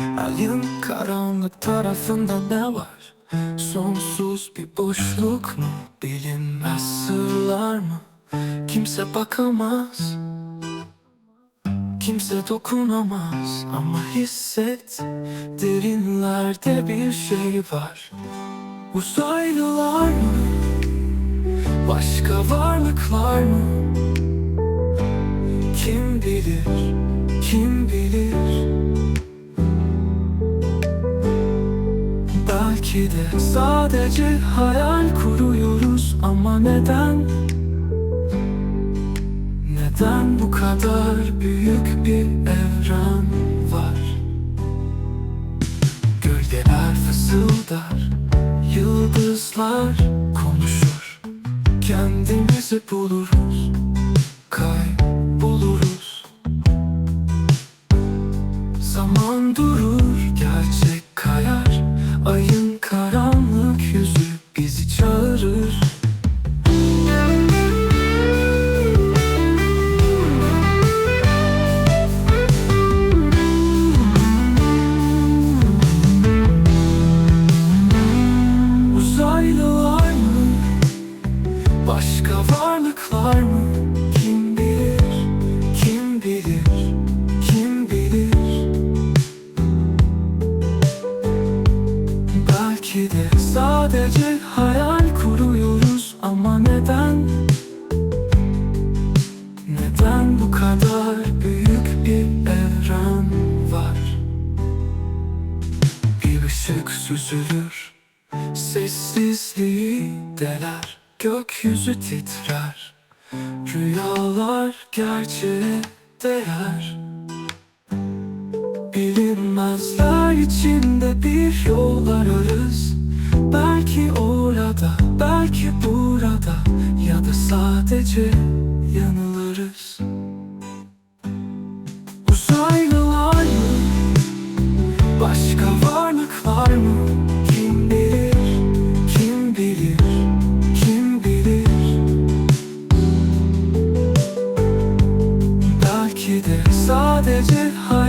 Ayın karanlık tarafında ne var? Sonsuz bir boşluk mu? Bilinmez sırlar mı? Kimse bakamaz Kimse dokunamaz Ama hisset Derinlerde bir şey var Uzaylılar mı? Başka varlıklar mı? Kim bilir? Belki de sadece hayal kuruyoruz ama neden? Neden bu kadar büyük bir evren var? Gölgeler fısıldar, yıldızlar konuşur Kendimizi buluruz, kayboluruz Zaman durur, gerçek Başka varlıklar mı? Kim bilir? Kim bilir? Kim bilir? Belki de sadece hayal kuruyoruz ama neden? Neden bu kadar büyük bir evren var? Bir ışık süzülür Sessizliği deler Gökyüzü titrer Rüyalar gerçeğe değer Bilinmezler içinde bir yol ararız Belki orada, belki burada Ya da sadece yanılırız Uzaylılar mı? Başka varlıklar mı? belki de sadece hayal